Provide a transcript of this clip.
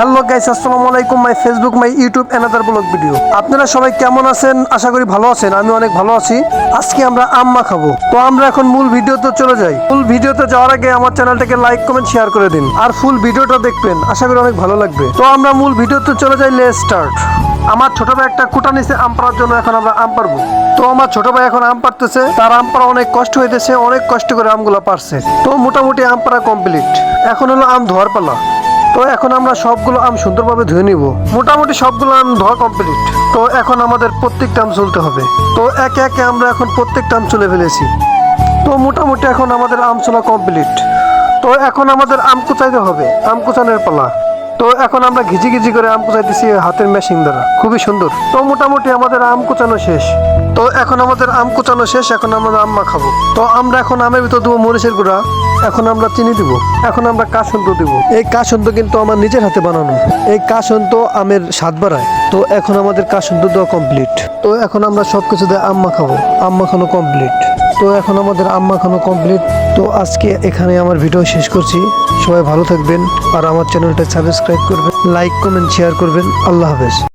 Hello guys, আসসালামু আলাইকুম, my Facebook, my YouTube another blog video আপনারা সবাই কেমন আছেন? আশা করি ভালো আছেন, আমি অনেক ভালো আছি। আজকে আমরা আম্মা খাব। তো আমরা এখন মূল ভিডিওতে চলে যাই। মূল ভিডিওতে যাওয়ার আগে আমার চ্যানেলটাকে লাইক কমেন্ট শেয়ার করে দিন। আর ফুল ভিডিওটা দেখবেন, আশা করি অনেক ভালো লাগবে। তো আমরা মূল ভিডিওতে চলে যাই লে স্টার্ট আমার ছোট ভাই একটা কুটা নিচে আম পাড়ার জন্য এখন আমরা আম পারব তো আমার ছোট ভাই এখন আম পারতেছে তার আম পাড়া অনেক কষ্ট হইতেছে, অনেক কষ্ট করে আমগুলো পারছে তো মোটামুটি আম পাড়া কমপ্লিট এখন হলো আম ধোয়ার পালা। তো এখন আমরা সবগুলো আম সুন্দরভাবে ধুয়ে নিব। মোটামুটি সবগুলো আম ধোয়া কমপ্লিট তো এখন আমাদের প্রত্যেকটা আম চলতে হবে। তো একে একে আমরা এখন প্রত্যেকটা আম চলে ফেলেছি। তো মোটামুটি এখন আমাদের আম চলা কমপ্লিট তো এখন আমাদের আম কুচাইতে হবে। আম কুচানোর পালা। তো এখন আমরা ঘিজি ঘিজি করে আম কুচাইতেছি হাতের মেশিন দ্বারা। খুবই সুন্দর। তো মোটামুটি আমাদের আম কুচানো শেষ। তো এখন আমাদের আম কুচানো শেষ, এখন আমরা আম মাখাবো। তো আমরা এখন আমের ভিতর দেবো মরিচের গুঁড়া। এখন আমরা চিনি দিব। এখন আমরা কাসন্ত দিব। এই কাসন্ত কিন্তু আমার নিজের হাতে বানানো। এই কাসন্ত আমের স্বাদ বাড়ায়। তো এখন আমাদের কাসন্ত দেওয়া কমপ্লিট তো এখন আমরা সব কিছু দিয়ে আম মাখাবো। আম মাখানো কমপ্লিট তো এখন আমাদের আম মাখানো কমপ্লিট তো আজকে এখানে আমার ভিডিও শেষ করছি। সবাই ভালো থাকবেন আর আমার চ্যানেলটা সাবস্ক্রাইব করবেন লাইক কমেন্ট শেয়ার করবেন। আল্লাহ হাফেজ।